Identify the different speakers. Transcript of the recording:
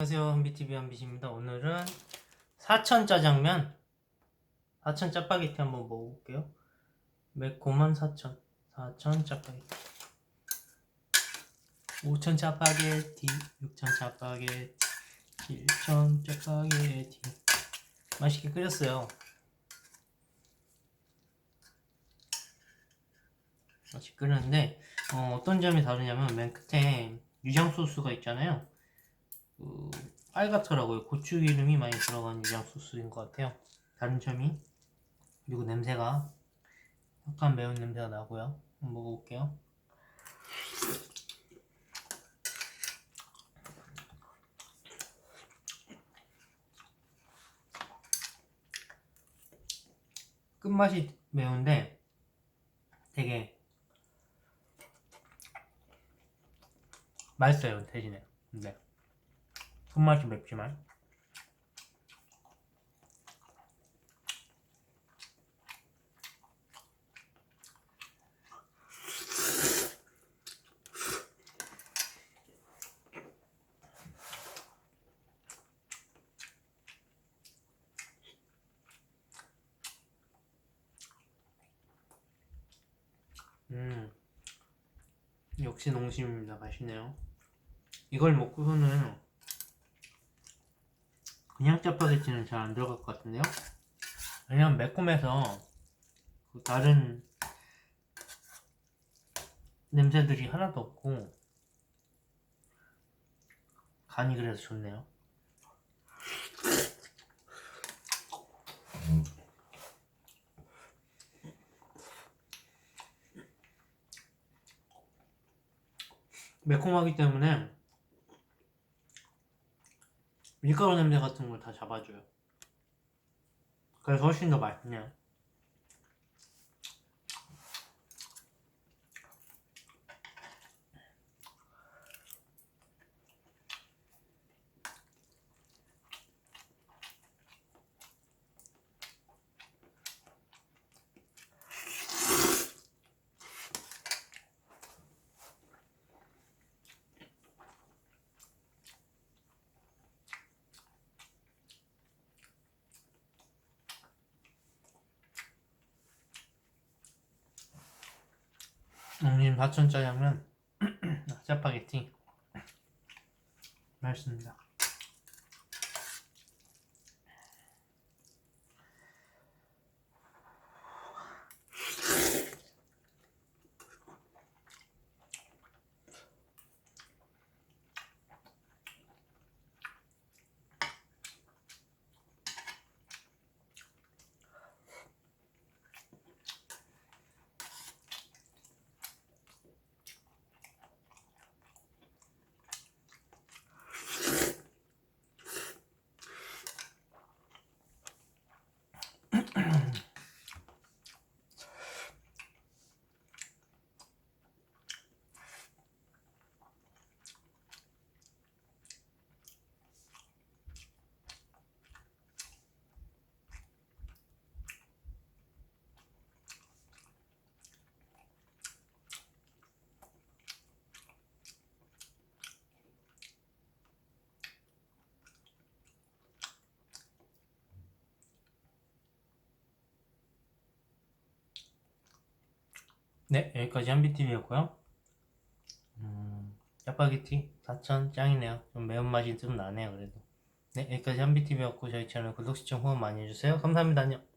Speaker 1: 안녕하세요. 한비TV 한비입니다. 오늘은 사천 짜장면. 사천 짜파게티 한번 먹어볼게요. 매콤한 사천. 사천 짜파게티. 오천 짜파게티. 육천 짜파게티. 칠천 짜파게티. 맛있게 끓였어요. 맛있게 끓였는데 어, 어떤 점이 다르냐면 맨 끝에 유장 소스가 있잖아요 그 빨갛더라고요. 고추 기름이 많이 들어간 유장 소스인 것 같아요. 다른 점이 그리고 냄새가 약간 매운 냄새가 나고요. 한번 먹어볼게요. 끝맛이 매운데 되게 맛있어요 대신에 근데 손맛이 맵지만. 음 역시 농심입니다. 맛있네요. 이걸 먹고서는 그냥 짜파게티는 잘 안 들어갈 것 같은데요? 왜냐면 매콤해서 그 다른 냄새들이 하나도 없고 간이 그래서 좋네요. 매콤하기 때문에 밀가루 냄새 같은 걸 다 잡아줘요. 그래서 훨씬 더 맛있네요. 음, 바천 짜장면, 짜파게티 맛있습니다. 네, 여기까지 한비TV였고요. 음, 짜파게티 4천 짱이네요. 좀 매운맛이 좀 나네요, 그래도. 네, 여기까지 한비TV였고 저희 채널 구독, 시청 후원 많이 해주세요. 감사합니다. 안녕.